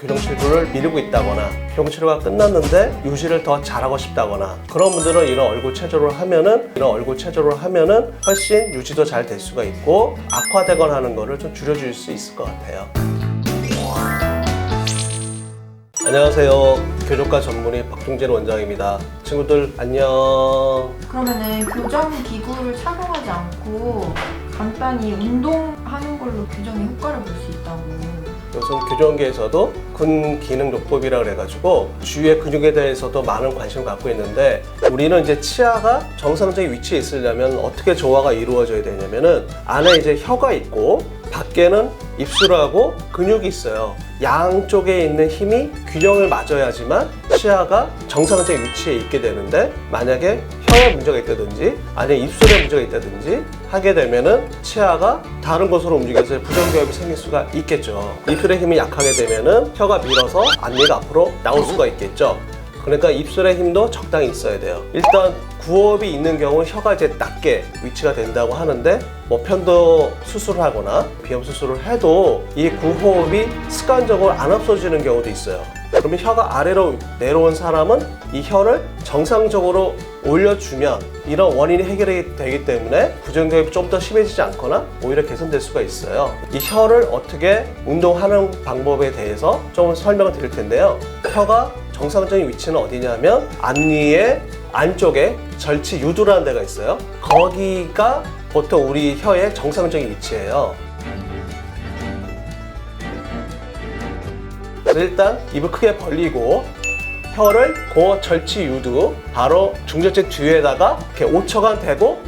교정 치료를 미루고 있다거나 교정 치료가 끝났는데 유지를 더 잘하고 싶다거나 그런 분들은 이런 얼굴 체조를 하면은 이런 얼굴 체조를 하면은 훨씬 유지도 잘 될 수가 있고 악화되거나 하는 거를 좀 줄여줄 수 있을 것 같아요. 안녕하세요. 교정과 전문의 박종진 원장입니다. 친구들 안녕. 그러면은 교정 기구를 착용하지 않고 간단히 운동하는 걸로 교정의 효과를 볼 수 있다고. 요즘 교정계에서도 근기능요법이라 그래가지고 주위의 근육에 대해서도 많은 관심을 갖고 있는데 우리는 이제 치아가 정상적인 위치에 있으려면 어떻게 조화가 이루어져야 되냐면은 안에 이제 혀가 있고 밖에는 입술하고 근육이 있어요. 양쪽에 있는 힘이 균형을 맞아야지만 치아가 정상적인 위치에 있게 되는데 만약에 혀에 문제가 있다든지 아니면 입술에 문제가 있다든지 하게 되면은 치아가 다른 곳으로 움직여서 부정교합이 생길 수가 있겠죠. 입술의 힘이 약하게 되면은 혀가 밀어서 앞니가 앞으로 나올 수가 있겠죠. 그러니까 입술의 힘도 적당히 있어야 돼요. 일단 구호흡이 있는 경우 혀가 이제 낮게 위치가 된다고 하는데 뭐 편도 수술을 하거나 비염 수술을 해도 이 구호흡이 습관적으로 안 없어지는 경우도 있어요. 그러면 혀가 아래로 내려온 사람은 이 혀를 정상적으로 올려주면 이런 원인이 해결이 되기 때문에 부정교합이 좀 더 심해지지 않거나 오히려 개선될 수가 있어요. 이 혀를 어떻게 운동하는 방법에 대해서 좀 설명을 드릴 텐데요. 혀가 정상적인 위치는 어디냐면 앞니의 안쪽에 절치 유두라는 데가 있어요. 거기가 보통 우리 혀의 정상적인 위치예요. 일단 입을 크게 벌리고 혀를 그 절치 유두 바로 중절제 뒤에다가 이렇게 5초간 대고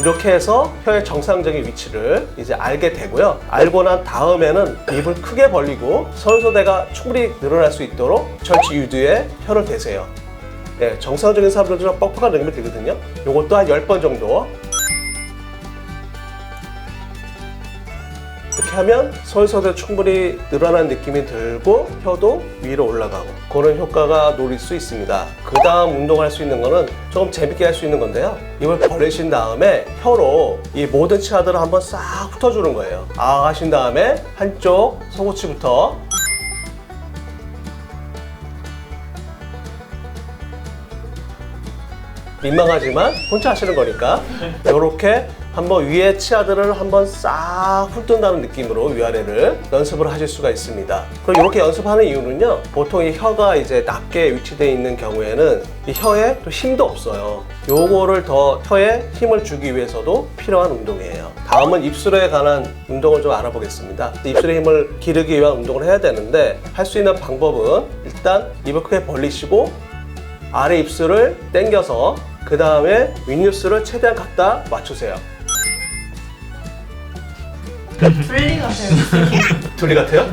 이렇게 해서 혀의 정상적인 위치를 이제 알게 되고요. 알고 난 다음에는 입을 크게 벌리고 선소대가 충분히 늘어날 수 있도록 절치 유두에 혀를 대세요. 예, 정상적인 사람들은 뻑뻑한 느낌이 들거든요. 이것도 한 10번 정도 이렇게 하면 솔솔에 충분히 늘어난 느낌이 들고 혀도 위로 올라가고 그런 효과가 노릴 수 있습니다. 그 다음 운동할 수 있는 거는 조금 재밌게 할 수 있는 건데요. 입을 벌리신 다음에 혀로 이 모든 치아들을 한번 싹 훑어주는 거예요. 아 하신 다음에 한쪽 속옷치부터 민망하지만 혼자 하시는 거니까 이렇게 한번 위에 치아들을 한번 싹 훑는다는 느낌으로 위아래를 연습을 하실 수가 있습니다. 그럼 이렇게 연습하는 이유는요. 보통 이 혀가 이제 낮게 위치되어 있는 경우에는 이 혀에 또 힘도 없어요. 요거를 더 혀에 힘을 주기 위해서도 필요한 운동이에요. 다음은 입술에 관한 운동을 좀 알아보겠습니다. 입술의 힘을 기르기 위한 운동을 해야 되는데 할 수 있는 방법은 일단 입을 크게 벌리시고 아래 입술을 당겨서 그 다음에 윗입술을 최대한 갖다 맞추세요. 분리 같아요. 둘리 같아요?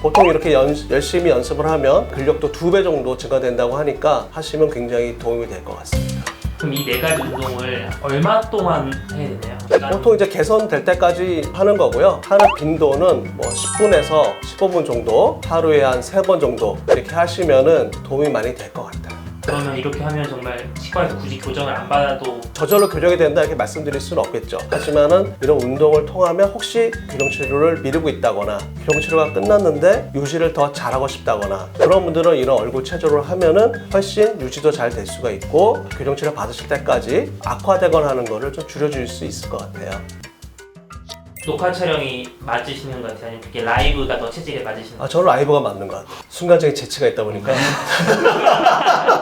보통 이렇게 연- 열심히 연습을 하면 근력도 두 배 정도 증가된다고 하니까 하시면 굉장히 도움이 될 것 같습니다. 그럼 이 네 가지 운동을 얼마 동안 해야 되나요? 보통 이제 개선될 때까지 하는 거고요. 하는 빈도는 뭐 10분에서 15분 정도, 하루에 한 세 번 정도 이렇게 하시면은 도움이 많이 될 것 같아요. 그러면 이렇게 하면 정말 치과에서 굳이 교정을 안 받아도 저절로 교정이 된다 이렇게 말씀드릴 수는 없겠죠. 하지만은 이런 운동을 통하면 혹시 교정 치료를 미루고 있다거나 교정 치료가 끝났는데 유지를 더 잘하고 싶다거나 그런 분들은 이런 얼굴 체조를 하면은 훨씬 유지도 잘 될 수가 있고 교정 치료 받으실 때까지 악화되거나 하는 거를 좀 줄여줄 수 있을 것 같아요. 녹화 촬영이 맞으시는 것 같아요? 아니면 그게 라이브가 더 체질에 맞으시는 것아 저는 라이브가 맞는 것 같아요. 순간적인 재치가 있다 보니까